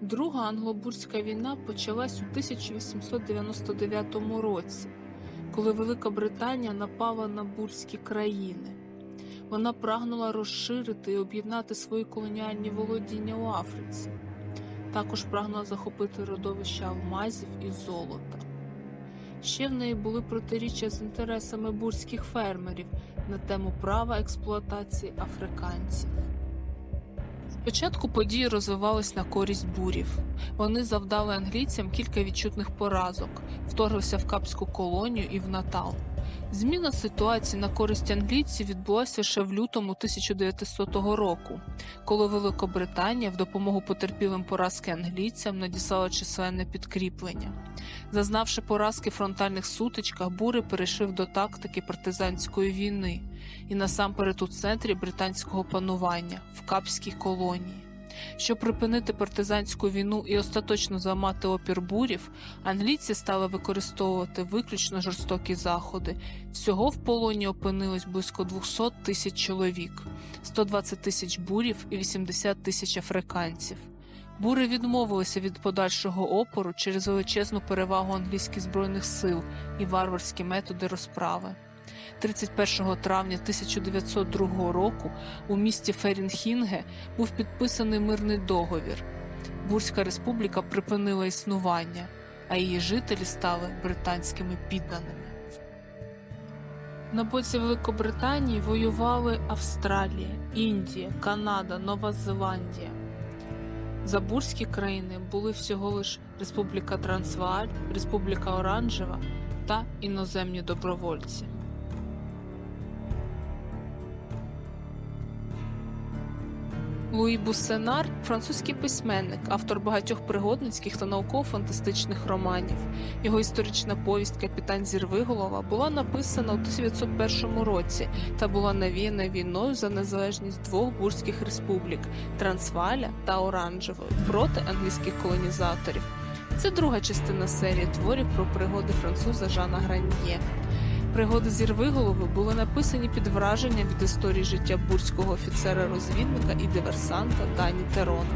Друга англобурська війна почалась у 1899 році, коли Велика Британія напала на бурські країни. Вона прагнула розширити і об'єднати свої колоніальні володіння у Африці. Також прагнула захопити родовища алмазів і золота. Ще в неї були протиріччя з інтересами бурських фермерів на тему права експлуатації африканців. Спочатку події розвивались на користь бурів. Вони завдали англійцям кілька відчутних поразок, вторглися в Капську колонію і в Натал. Зміна ситуації на користь англійців відбулася ще в лютому 1900 року, коли Великобританія в допомогу потерпілим поразки англійцям надіслала численне підкріплення. Зазнавши поразки в фронтальних сутичках, бури перейшли до тактики партизанської війни і насамперед у центрі британського панування в Капській колонії. Щоб припинити партизанську війну і остаточно зламати опір бурів, англійці стали використовувати виключно жорстокі заходи. Всього в полоні опинилось близько 200 тисяч чоловік, 120 тисяч бурів і 80 тисяч африканців. Бури відмовилися від подальшого опору через величезну перевагу англійських збройних сил і варварські методи розправи. 31 травня 1902 року у місті Ферінхінге був підписаний мирний договір. Бурська республіка припинила існування, а її жителі стали британськими підданими. На боці Великобританії воювали Австралія, Індія, Канада, Нова Зеландія. За бурські країни були всього лиш Республіка Трансвааль, Республіка Оранжева та іноземні добровольці. Луї Буссенар французький письменник, автор багатьох пригодницьких та науково-фантастичних романів. Його історична повість Капітан Зірвиголова була написана у 1901 році та була навіяна війною за незалежність двох бурських республік Трансваля та Оранжевої проти англійських колонізаторів. Це друга частина серії творів про пригоди француза Жана Граньє. Пригоди зірвиголови були написані під враження від історії життя бурського офіцера-розвідника і диверсанта Дані Терона.